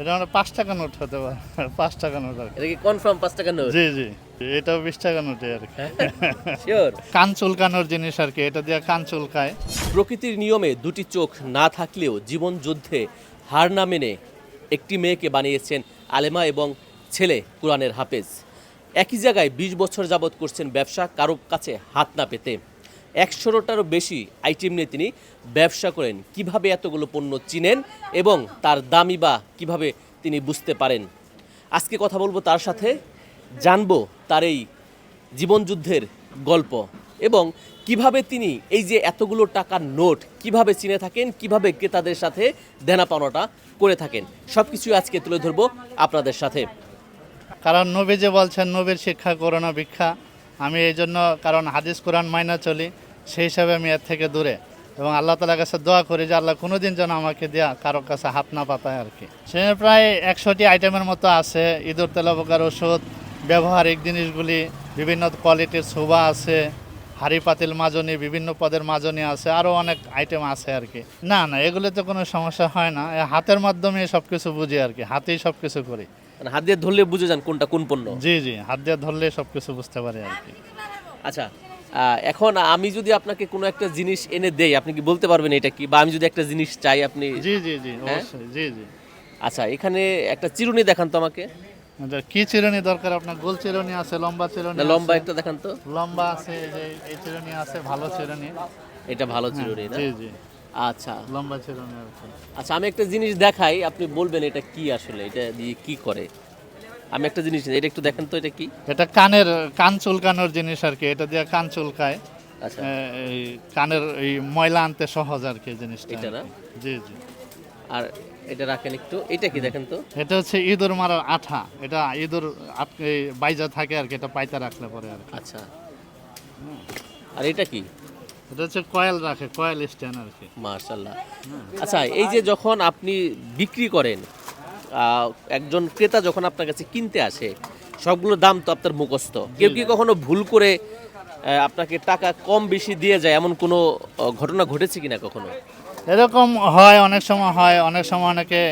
এটা মানে পাঁচ টাকা নোট হতে পারে। পাঁচ টাকা নোট আর। এটা কি কনফার্ম পাঁচ টাকা নোট? জি জি। এটাও বিশ টাকা নোটে আর কি। শিওর কান চুলকানোর জিনিস আর কি এটা দিয়ে কান চুলকায়। প্রকৃতির নিয়মে দুটি চোখ না থাকলেও জীবন যুদ্ধে হার না মেনে একটি মেয়েকে বানিয়েছেন আলেমা এবং ছেলে কোরআনের হাফেজ। একই জায়গায় ২০ বছর যাবৎ করছেন ব্যবসা কারও কাছে হাত না পেতে। একশোটারও বেশি আইটেম নিয়ে তিনি ব্যবসা করেন। কীভাবে এতগুলো পণ্য চিনেন এবং তার দামি বা কীভাবে তিনি বুঝতে পারেন? আজকে কথা বলব তার সাথে। জানব তার এই জীবনযুদ্ধের গল্প এবং কীভাবে তিনি এই যে এতগুলো টাকার নোট কীভাবে চিনে থাকেন, কীভাবে ক্রেতাদের সাথে দেনা পাওনাটা করে থাকেন সব কিছুই আজকে তুলে ধরবো আপনাদের সাথে। কারণ নবী যে বলছেন, নবীর শিক্ষা করোনা ভিক্ষা। আমি এই জন্য কারণ হাদিস কোরআন মাইনা চলি, সেই হিসাবে আমি এর থেকে দূরে। এবং আল্লাহ তালার কাছে দোয়া করি যে আল্লাহ কোনো দিন যেন আমাকে দেয়া কারোর কাছে হাত না পাতায় আর কি। সেখানে প্রায় একশোটি আইটেমের মতো আছে, ইঁদুর, তেলাপোকার ওষুধ, ব্যবহারিক জিনিসগুলি, বিভিন্ন কোয়ালিটির শোভা আছে, হাড়ি পাতিল মাজনি, বিভিন্ন পদের মাজনি আছে আরও অনেক আইটেম আছে আর কি। না না, এগুলোতে কোনো সমস্যা হয় না। হাতের মাধ্যমে সব কিছু বুঝি আর কি, হাতেই সব কিছু করি। মানে হাত দিয়ে ধরলে বুঝে যান কোনটা কোন পণ্য। জি জি হাত দিয়ে ধরলে সব কিছু বুঝতে পারি আর কি। আচ্ছা এখন আমি যদি আপনাকে কোনো একটা জিনিস এনে দেই আপনি কি বলতে পারবেন এটা কি? বা আমি যদি একটা জিনিস চাই আপনি? জি জি জি হ্যাঁ? অবশ্যই জি জি। আচ্ছা এখানে একটা চিরুনি দেখান তো আমাকে। আচ্ছা, কি চিরুনি দরকার আপনার? গোল চিরুনি আছে লম্বা চিরুনি লম্বা একটা দেখান তো। লম্বা আছে এই যে এই চিরুনি আছে ভালো চিরুনি। এটা ভালো চিরুনি না? জি জি। আচ্ছা। লম্বা চিরুনি আচ্ছা আমি একটা জিনিস দেখাই আপনি বলবেন এটা কি আসলে এটা দিয়ে কি করে? আমি একটা জিনিস এটা একটু দেখেন তো এটা কি? এটা কানের কান চুলকানোর জিনিস আর কি এটা দিয়ে কান চুলকায়। আচ্ছা। এই কানের এই ময়লা আনতে সহজ আর কি জিনিসটা এটা না? জি জি। আর এটা রাখেন একটু এটা কি দেখেন তো? এটা হচ্ছে ইঁদুর মারার আঠা এটা ইঁদুর বাইজা থাকে আর কি এটা পাইতে রাখলে পরে আর আচ্ছা। আর এটা কি? এটা হচ্ছে কয়েল রাখে কয়েল স্ট্যান্ড আর কি। মার্শাল্লাহ। আচ্ছা এই যে যখন আপনি বিক্রি করেন একজন ক্রেতা যখন আপনার কাছে কিনতে আসে সবগুলোর দাম তো আপনার মুখস্থ। কেউ কি কখনো ভুল করে আপনাকে টাকা কম বেশি দিয়ে যায়? এমন কোনো ঘটনা ঘটেছে কিনা কখনো? এরকম হয় অনেক সময় হয় অনেক সময় অনেকে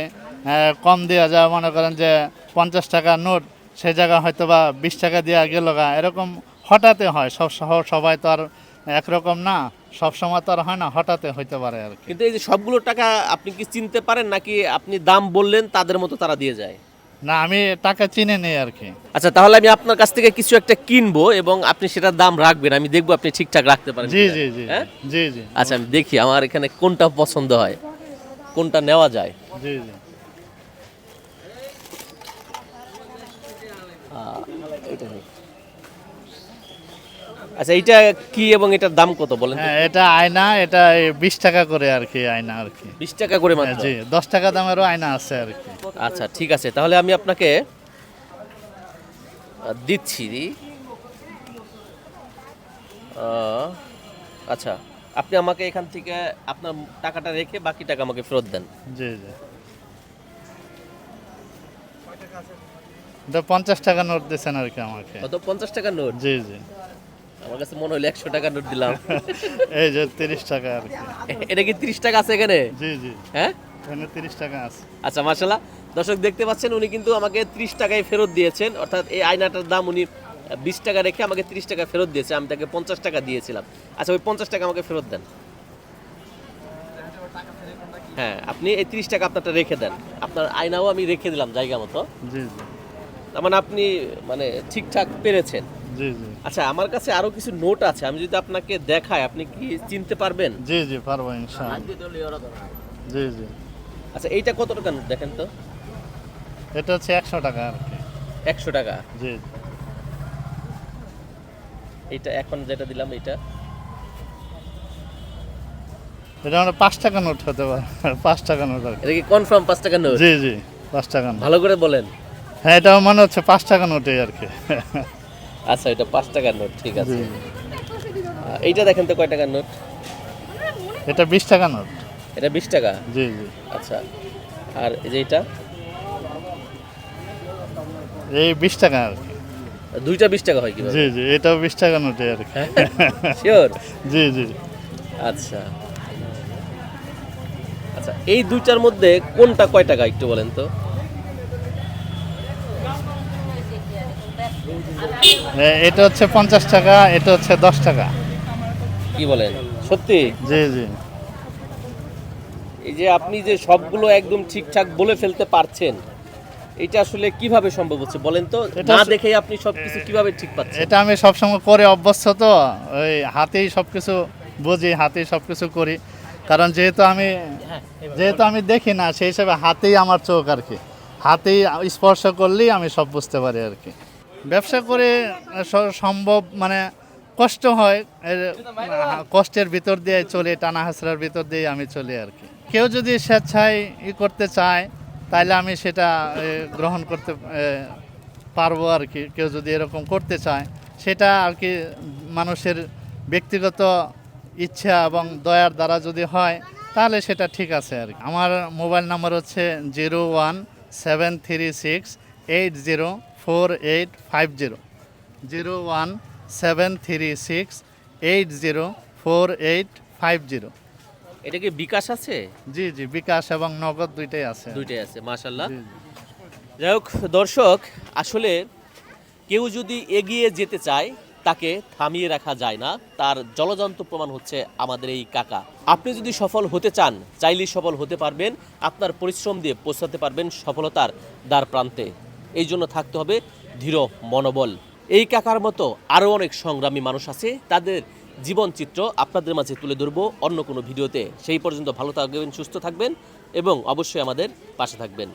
কম দেওয়া যায়। মনে করেন যে পঞ্চাশ টাকা নোট সে জায়গা হয়তো বা বিশ টাকা দেওয়া গেল এরকম হঠাৎই হয়। সব সহ সবাই তো আর একরকম না সব সময় তো আর হয় না হঠাৎই হইতে পারে আর কি কিন্তু এই যে সবগুলো টাকা আপনি কি চিনতে পারেন নাকি আপনি দাম বললেন তাদের মতো তারা দিয়ে যায় না আমি টাকা চিনে নেই আর কি আচ্ছা তাহলে আমি আপনার কাছ থেকে কিছু একটা কিনবো এবং আপনি সেটার দাম রাখবেন আমি দেখব আপনি ঠিকঠাক রাখতে পারেন জি কিনা। জি জি হ্যাঁ? জি জি আচ্ছা আমি দেখি আমার এখানে কোনটা পছন্দ হয় কোনটা নেওয়া যায় জি জি আহ, নেই। আচ্ছা এটা কি এবং এটার দাম কত বলেন হ্যাঁ এটা আয়না এটা বিশ টাকা করে আর কি আয়না আর কি। বিশ টাকা করে মাত্র? জি দশ টাকা দামেরও আয়না আছে আর কি। আচ্ছা ঠিক আছে তাহলে আমি আপনাকে দিচ্ছি। আচ্ছা আপনি আমাকে এখান থেকে আপনার টাকাটা রেখে বাকি টাকা আমাকে ফেরত দেন। জি জি। পঞ্চাশ টাকা নোট দিয়েছেন আর কি আমাকে। কত? পঞ্চাশ টাকা নোট? জি জি। আমার কাছে মনে হলো একশো টাকার নোট দিলাম। এই যে তিরিশ টাকা আর এটা কি তিরিশ টাকা আছে এখানে? জি জি। হ্যাঁ? এখানে তিরিশ টাকা আছে। আচ্ছা মার্শাল্লাহ দর্শক দেখতে পাচ্ছেন উনি কিন্তু আমাকে ত্রিশ টাকায় ফেরত দিয়েছেন। অর্থাৎ এই আয়নাটার দাম উনি বিশ টাকা রেখে আমাকে ত্রিশ টাকা ফেরত দিয়েছে। আমি তাকে পঞ্চাশ টাকা দিয়েছিলাম। আচ্ছা ওই পঞ্চাশ টাকা আমাকে ফেরত দেন। হ্যাঁ আপনি এই ত্রিশ টাকা আপনারটা রেখে দেন। আপনার আয়নাও আমি রেখে দিলাম জায়গা মতো। জি জি। তার মানে আপনি মানে ঠিকঠাক পেরেছেন। জি জি। আচ্ছা আমার কাছে আরও কিছু নোট আছে আমি যদি আপনাকে দেখাই আপনি কি চিনতে পারবেন? জি জি পারব ইনশাআল্লাহ। জি জি। আচ্ছা এইটা কত টাকা নোট দেখেন তো? এটা হচ্ছে একশো টাকা আর কি। একশো টাকা? জি। এইটা এখন যেটা দিলাম এটা এটা মানে পাঁচ টাকা নোট হতে পারে পাঁচ টাকা নোট আর এটা কি কনফার্ম পাঁচ টাকা নোট জি জি পাঁচ টাকা ভালো করে বলেন। হ্যাঁ এটা মনে হচ্ছে পাঁচ টাকা নোটে আর কি। আচ্ছা এটা পাঁচ টাকার নোট ঠিক আছে। এইটা দেখেন তো কয় টাকার নোট? এটা বিশ টাকা নোট। এটা বিশ টাকা? জি জি। আচ্ছা আর এই যে এটা এই বিশ টাকা আর কি। দুইটা বিশ টাকা হয় কি জি জি এটাও বিশ টাকা নোটই আর কি। শিওর? জি জি। আচ্ছা। আচ্ছা এই দুইটার মধ্যে কোনটা কয় টাকা একটু বলেন তো? এটা হচ্ছে পঞ্চাশ টাকা এটা হচ্ছে দশ টাকা। কি বলেন? সত্যি? জি জি। এই যে আপনি যে সবগুলো একদম ঠিকঠাক বলে ফেলতে পারছেন এটা আসলে কীভাবে সম্ভব হচ্ছে বলেন তো? এটা না দেখেই আপনি সবকিছু কীভাবে ঠিক পাচ্ছেন? এটা আমি সবসময় করে অভ্যস্ত তো ওই হাতেই সবকিছু বুঝি হাতেই সব কিছু করি। কারণ যেহেতু আমি যেহেতু আমি দেখি না সেই হিসাবে হাতেই আমার চোখ আর কি। হাতেই স্পর্শ করলেই আমি সব বুঝতে পারি আর কি। ব্যবসা করে সম্ভব মানে কষ্ট হয় কষ্টের ভিতর দিয়ে চলে, টানা হাসরার ভিতর দিয়ে আমি চলি আর কি। কেউ যদি স্বেচ্ছায় ই করতে চায় তাহলে আমি সেটা গ্রহণ করতে পারব আর কি। কেউ যদি এরকম করতে চায়, সেটা আর কি মানুষের ব্যক্তিগত ইচ্ছা এবং দয়ার দ্বারা যদি হয়, তাহলে সেটা ঠিক আছে আর কি। আমার মোবাইল নাম্বার হচ্ছে zero one seven three six eight zero four eight five zero zero one seven three six eight zero four eight five zero এটা কি বিকাশ আছে? জি জি বিকাশ এবং নগদ দুইটাই আছে। দুইটাই আছে মাশাল্লাহ। যাই হোক দর্শক আসলে কেউ যদি এগিয়ে যেতে চায় তাকে থামিয়ে রাখা যায় না। তার জলজান্ত প্রমাণ হচ্ছে আমাদের এই কাকা। আপনি যদি সফল হতে চান চাইলেই সফল হতে পারবেন। আপনার পরিশ্রম দিয়ে পৌঁছাতে পারবেন সফলতার দ্বার প্রান্তে। এই জন্য থাকতে হবে ধীর মনোবল। এই কাকার মতো আরও অনেক সংগ্রামী মানুষ আছে, তাদের জীবনচিত্র আপনাদের মাঝে তুলে ধরবো অন্য কোনো ভিডিওতে। সেই পর্যন্ত ভালো থাকবেন, সুস্থ থাকবেন এবং অবশ্যই আমাদের পাশে থাকবেন।